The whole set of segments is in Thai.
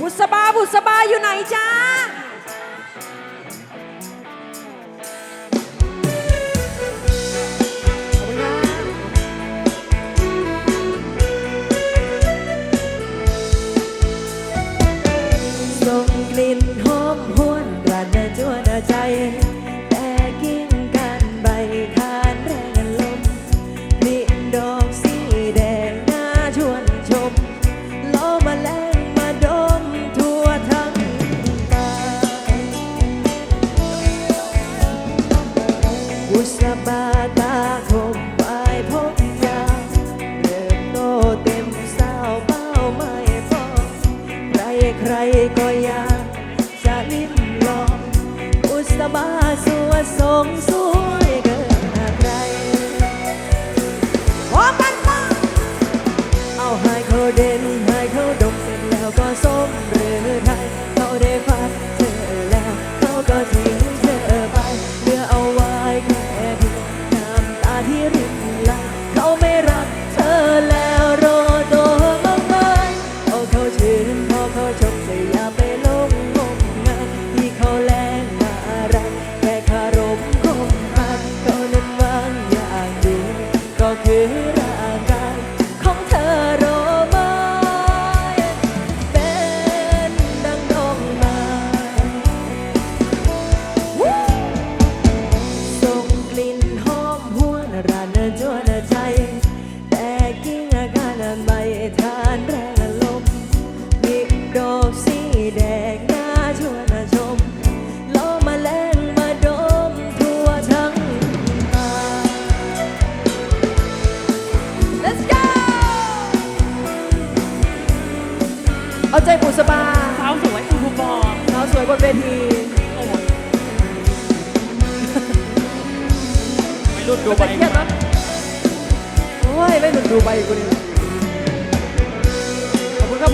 บุษบาบุษบาอยู่ไหนจ้า ก็อยากจะลิ้มลอง อุตสบาสวสงส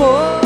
ข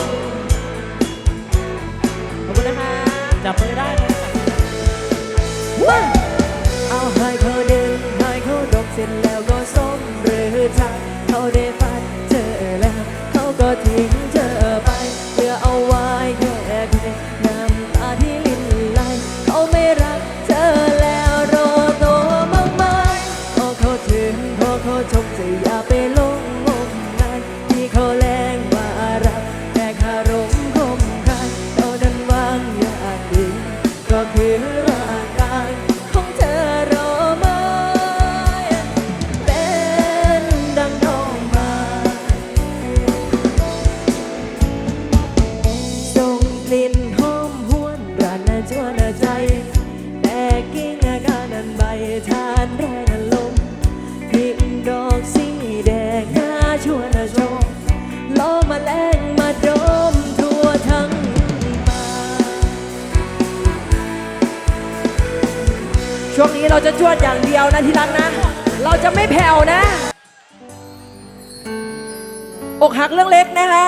อกหักเรื่องเล็กนะคะ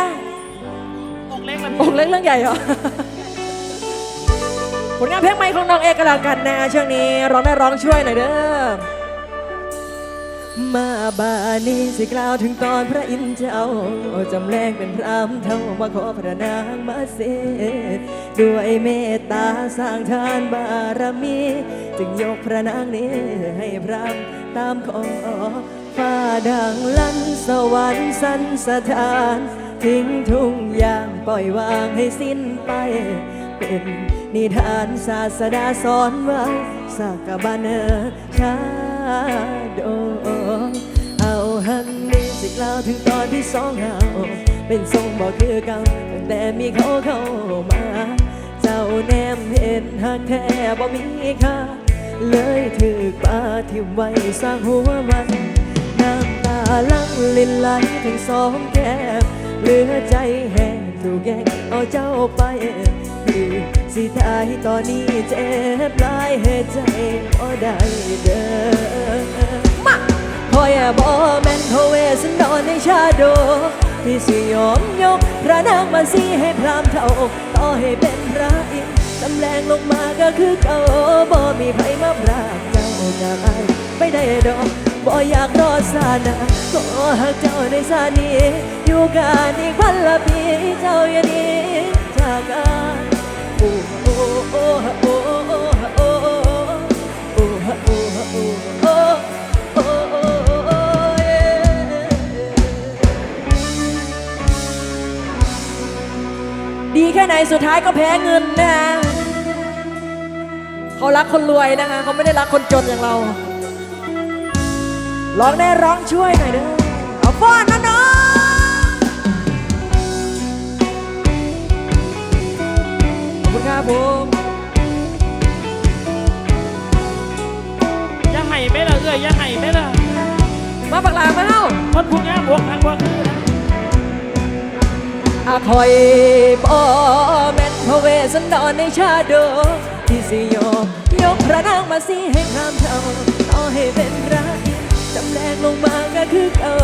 อกเล็กเลยอพี่กเล็กเรื่องใหญ่เหรอผลงานเพลงใหม่ของน้องเอกกันแล้วกันนะช่วงนี้ร้องได้ร้องช่วยหน่อยเด้อมาบานี้สิกล่าวถึงตอนพระอินทร์เจ้าจำแรงเป็นพรามเท่ามาขอพระนางมาเสดด้วยเมตตาสร้างทานบารมี จึงยกพระนางนี้ให้พรามตามขอ ฟ้าดังลั่นสวรรค์สันสถาน ทิ้งทุกอย่างปล่อยวางให้สิ้นไป เป็นนิทานศาสดาสอนไว้สักบันเออชาโดเอาหันนี้สิกล่าวถึงตอนที่สองเฮาเป็นทรงบอกคือเก่าตั้งแต่มีเขาเข้ามา เจ้าแนมเห็นหักแท้บ่มีค่าเลยถือปาทิมไว้สร้างหัวมัน น้ำตาลังลินไหลทั้งสองแก้มเหลือใจแห้งถูกแย่งเอาเจ้าไปคือสิตายตอนนี้เจ็บหลายเหตุใจบ่ได้เด้อมาพออย่าบอแม่นเขาเวสันดอนในชาโดที่สิยอมยกพระนางมาสีให้พรามเท่าต่อให้เป็นพระอินทร์จำแรงลงมาก็คือเก่าบ่มีไผมาพรากเจ้าจากไม่ได้ดอก บ่อยากรอสานาขอหักเจ้าในสานีอยู่กันอีกพันละปีเจ้าอย่าหนีจากกันโอ้โอ้โอ้โอ้โอ้โอ้โอ้โอ้โอ้โอ้ดีแค่ไหนสุดท้ายก็แพ้เงินนะฮะเขารักคนรวยนะคะเขาไม่ได้รักคนจนอย่างเรา ร้องได้ร้องช่วยหน่อยเด้อเอาฟ้อนนะน้องขอบคุณครับผมอย่าให้ไม่ละเอ้ยอย่าให้ไม่ละมาปักหลางมาเฮ้าคนผู้งามบวกทางบวกคือนะอาคอยบอแม่นพระเวสสันดรในชาดกที่สิยกยกพระนางมาสิให้พรามเท่าต่อให้เป็นรักจำแรง ลงมาก็คือเก่า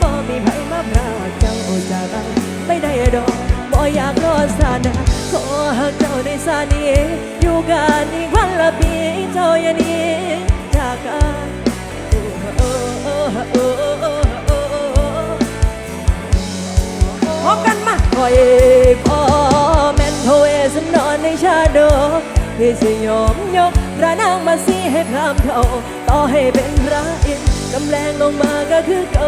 บ่มีไผมาพรากเจ้าจากกันไม่ได้ดอกบ่อยากรอสานาขอหักเจ้าในสานีอยู่กันอีกวันละปีเจ้าอย่าหนี้จากกันโอ้โอ้โอ้โอ้โอ้พบกันมาคอยพอแมนพระเวสสันในชาโดกที่สยอมยกพระนางมาสีให้พรามเท่าต่อให้เป็นพระอินท กำแรงลงมาก็คือเก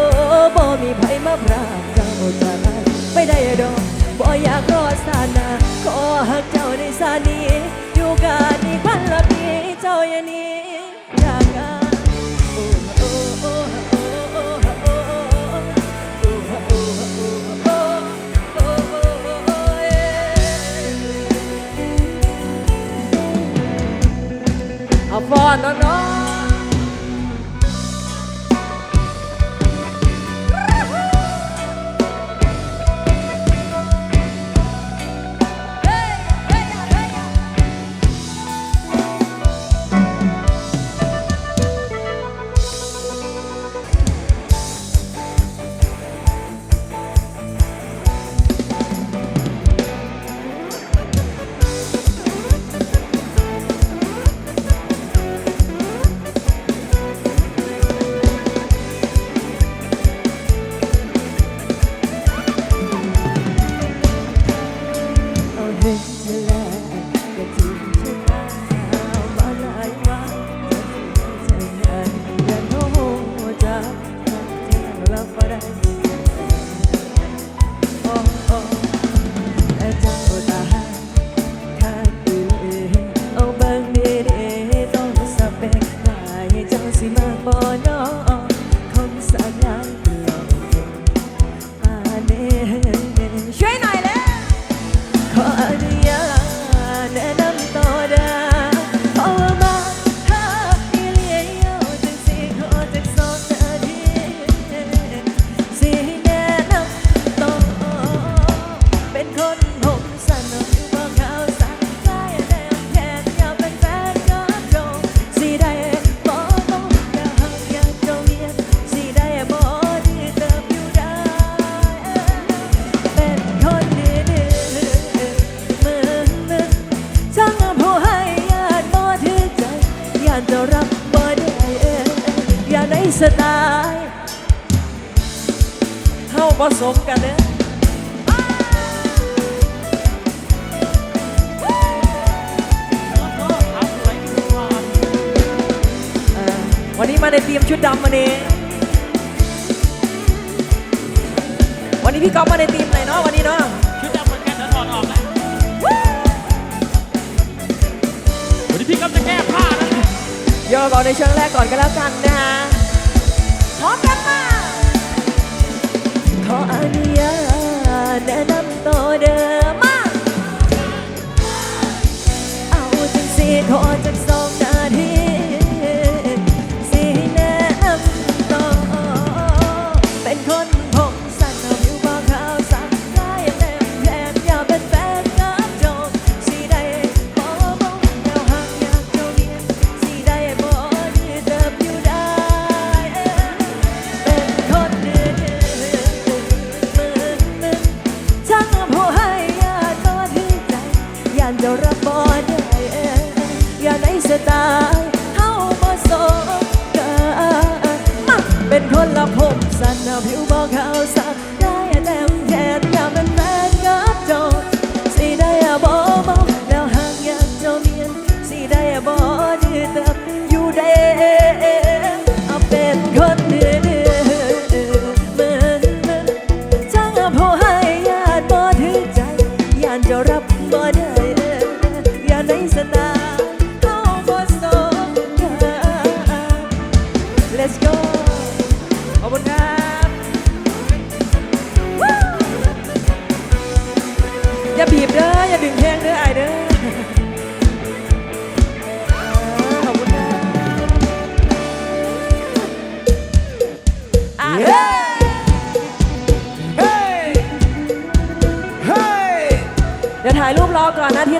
บ่มีไผมาพรากเจ้าจากกันไม่ได้ดอกบ่อยากรอดสานาขอหักเจ้าในสานีอยู่กันอีกวันละปีเจ้าอย่าหนี้ วันนี้มาในทีมชุดดำวันนี้ วันนี้พี่ก๊อฟมาในทีมไหนเนาะวันนี้เนาะชุดดำเหมือนกันเดี๋ยวถอดออกแล้ววันนี้พี่ก็จะแก้ผ้าแล้วนะโยกก่อนในช่วงแรกก่อนก็แล้วกันนะฮะพร้อมกันมาขออนุญาตแนะนำตัวเดิมมาเอาจังสีขอจักสอง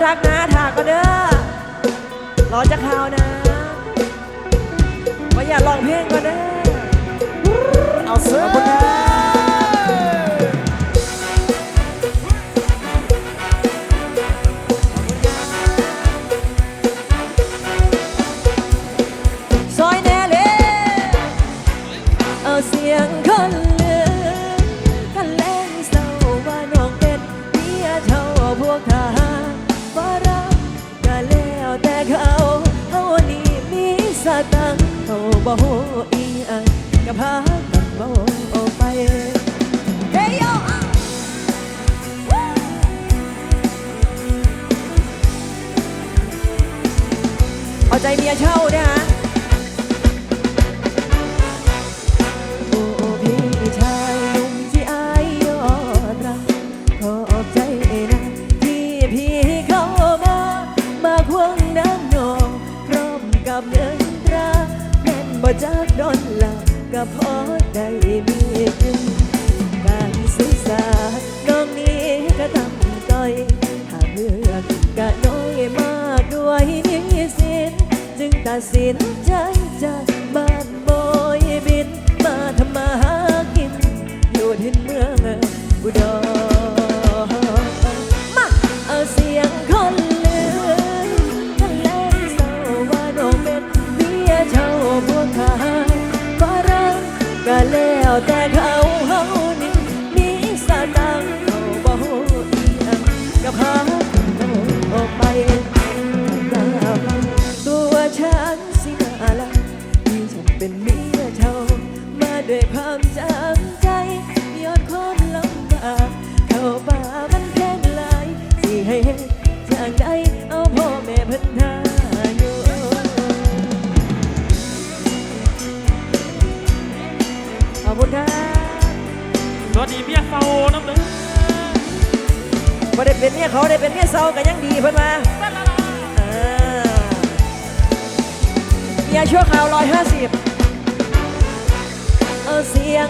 รักนะถากก็เด้อรอจะข่าวนะว่าอย่าลองเพลงก็เด้อเอาเสื้อ ใจเมียเช่าเนี่ยฮะโอ้พี่ชายหนุ่มที่อายยอดรักขอบใจนะที่พี่เข้ามา มาควงน้ำนองพร้อมกับเงินตราแม่นบ่จากดอนลาก็พอได้มีกิน สินใจจ ได้ากันยังดีเพิ่นมาเมียชั่วคราวร้อยห้าสิบเอาเสียง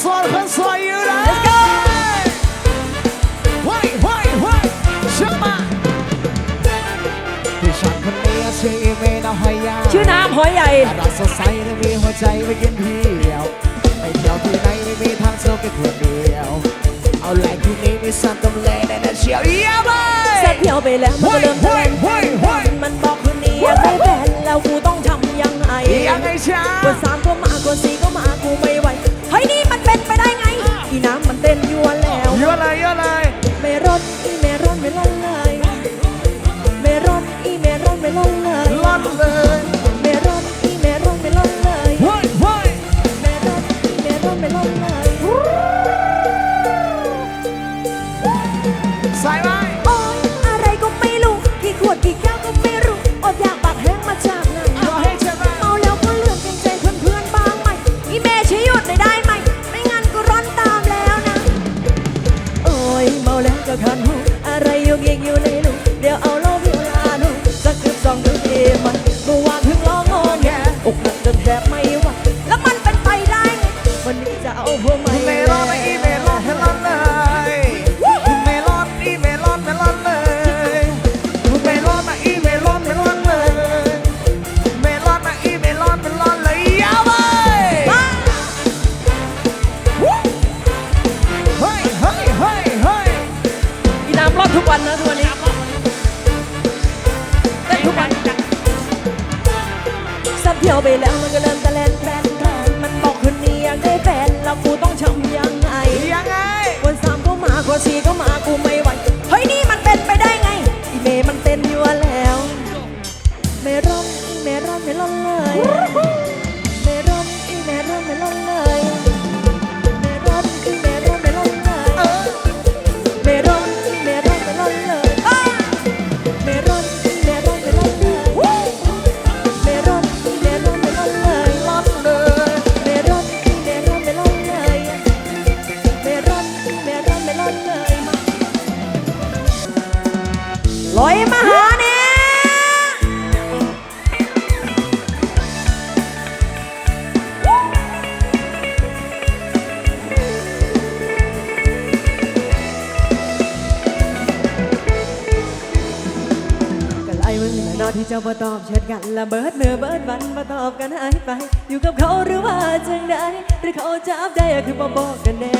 คนสวยคนสวยอยู่นะ let's go เฮ้ยเฮ้ยเฮ้ยเชื่อมาผู้ชายคนนี้ชื่ออีเมลหอยาชื่อน้ำหอยใหญ่อารักสดใสและมีหัวใจไปกินเที่ยวไปเที่ยวที่ไหนไม่มีทางเที่ยวแค่คนเดียว เอาแหล่งที่นี้มีสันตำเลในนั้นเชียวเยี่ยมเลเสร็ยจเที่ยวไปแล้วมันก็เริ่มทะเลนเฮ้ยเฮ้ยเฮ้ย มันบอกคืนนี้อยากได้แฟนแล้วกูต้องทำยังไงยังไงช้ากดสามก็มากดสี่ก็มากูไม่ไหว เฮ้ยนี่มันเป็นไปได้ไง อีน้ำมันเต้นยั่วแล้ว เยอะเลยเยอะเลย เมรอนอีเมรอนเมลอนเลยเมรอนอีเมรอนเมลอนเลยรอดเลย บ่ตอบกันหายไป อยู่กับเขาหรือว่าจังใดหรือเขาจับได้คือบ่บอกกันแน่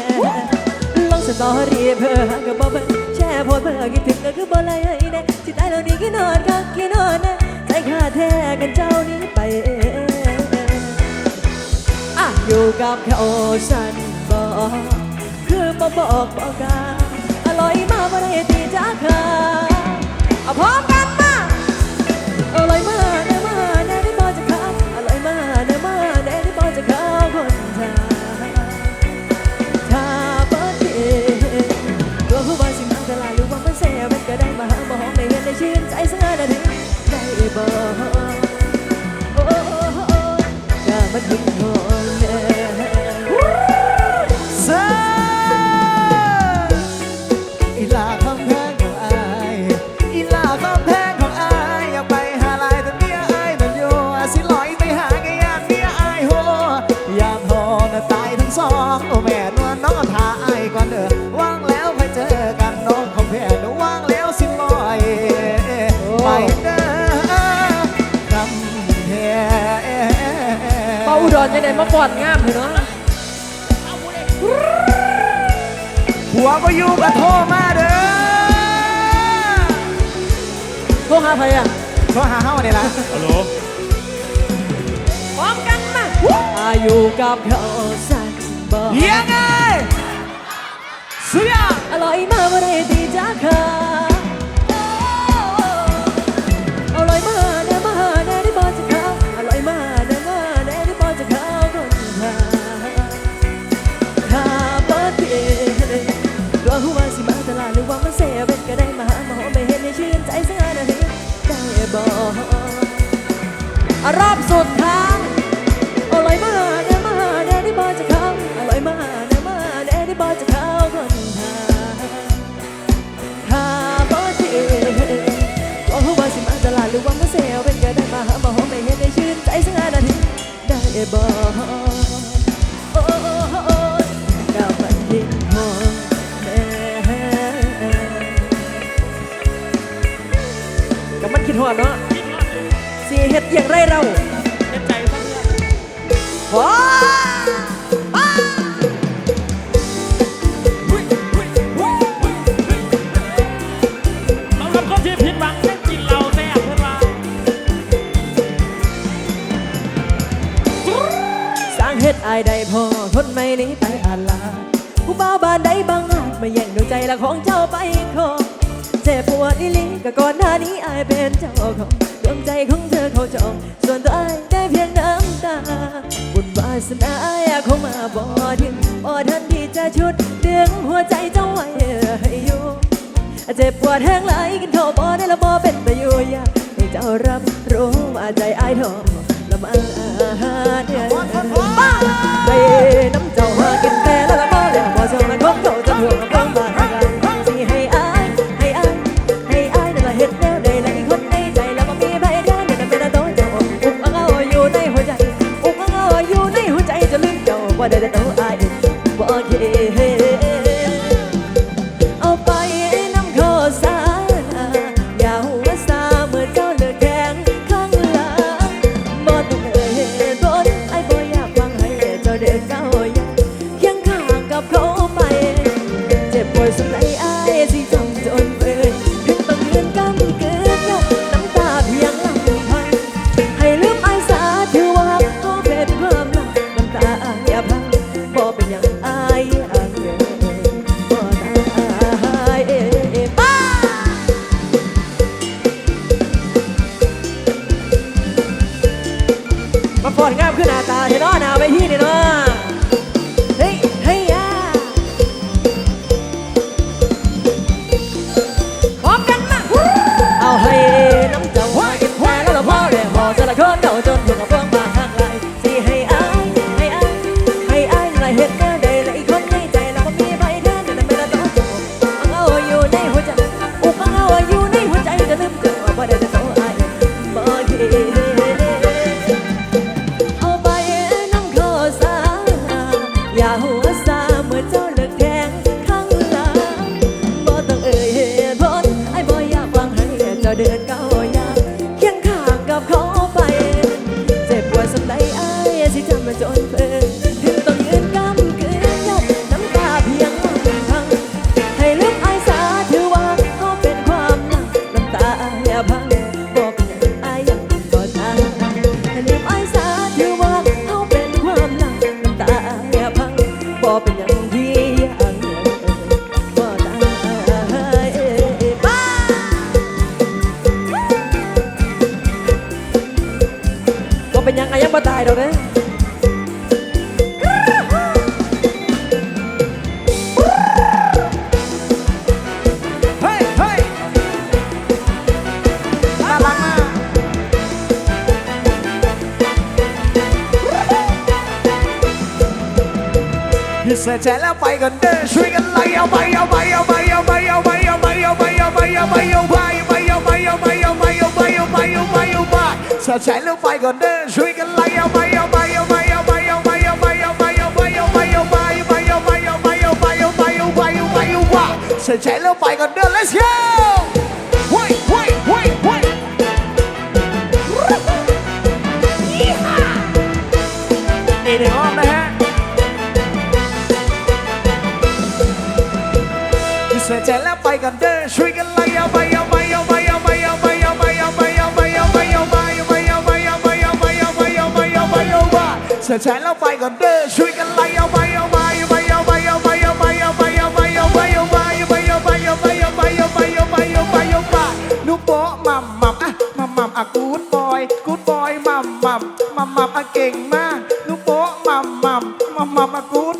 ลองสตอรี่เพื่อหากับบ่เบิ่งแชร์โพสเพื่อคิดถึงก็คือบ่ไล่ให้แน่สิตายแล้วนี่คือนอนคักคือนอนแน่ใจขาดแท้กันเจ้านี้ไปเองอะอยู่กับเขาฉันบอกคือบ่บอกบอกกันอร่อยมากบ่ได้ตีจ้าค่ะเอาพร้อมกันมาอร่อยมาก บ่โอ้ก็มันถึงหอน ดรยังไงมาก่อนงามเลยเนาะผัวก็อยู่กับโทรมาเด้อโทรหาใครอะโทรหาเฮาเนี่ยละฮัลโหลพร้อมกันมาอายุกับเขาสักบอกยังไงสุดยอดอร่อยมากบ่ได้ตีจ้าค่ะ ก็มันคิดหอดเนาะสิเฮ็ดอย่างไรเราเจ็บใจสักเรื่องว้าเราทำคนที่ผิดหวังแค่กินเราแซ่บเพื่อนว่าสร้างเฮ็ดอายได้พอทนไม่หนีไปอาลาผู้บ่าวบ้านใดบางอาจมาแย่งดวงใจละของเจ้าไปขอ เจ็บปวดอีหลีก็ก่อนหน้านี้อายเป็นเจ้าของดวงใจของเธอเขาจองส่วนตัวอายได้เพียงน้ำตา บุญวาสนาอายเขามาบ่ถึงบ่ทันที่จะชุดดึงหัวใจเจ้าไว้ให้อยู่เจ็บปวดแห้งไหลกินข้าบ่ เรือนกำายเราเด้อเฮ้ยเฮ้ยน่ารักมากพิเศษใจแล้วไปกันเด้อช่วยกันไล่เอาไปเอาไป ไปสะใจแล้วไปกันเด้อช่วยกันไล่เอาไปเอาไปเอาไปเอาไปเอาไปเอาไปเอาไปเอาไปเอาไปเอาไปเอาไปเอาไปเอาไปเอาไปเอาไปเอาไปเอาไปเอาไปสะใจแล้วไปกันเด้อ let's go เฮ้ยเฮ้ยเฮ้ยเฮ้ยอีกหนึ่งรอบนะฮะเสียใจแล้วไปกันเด้อช่วยกันไล่ ไปเสียใจแล้วไปกันเด้อช่วยกันไล่เอาไปเอาไปเอาไปเอาไปเอาไปเอาไปเอาไปเอาไปเอาไปเอาไปเอาไปเอาไปเอาไปเอาไปเอาไปเอาไปเอาไปเอาไปนุโปะมัมมัมอะมัมมัมอะกูดบอยกูดบอยมัมมัมมัมมัมอะเก่งมากนุโปะมัมมัมมัมมัมอะกูด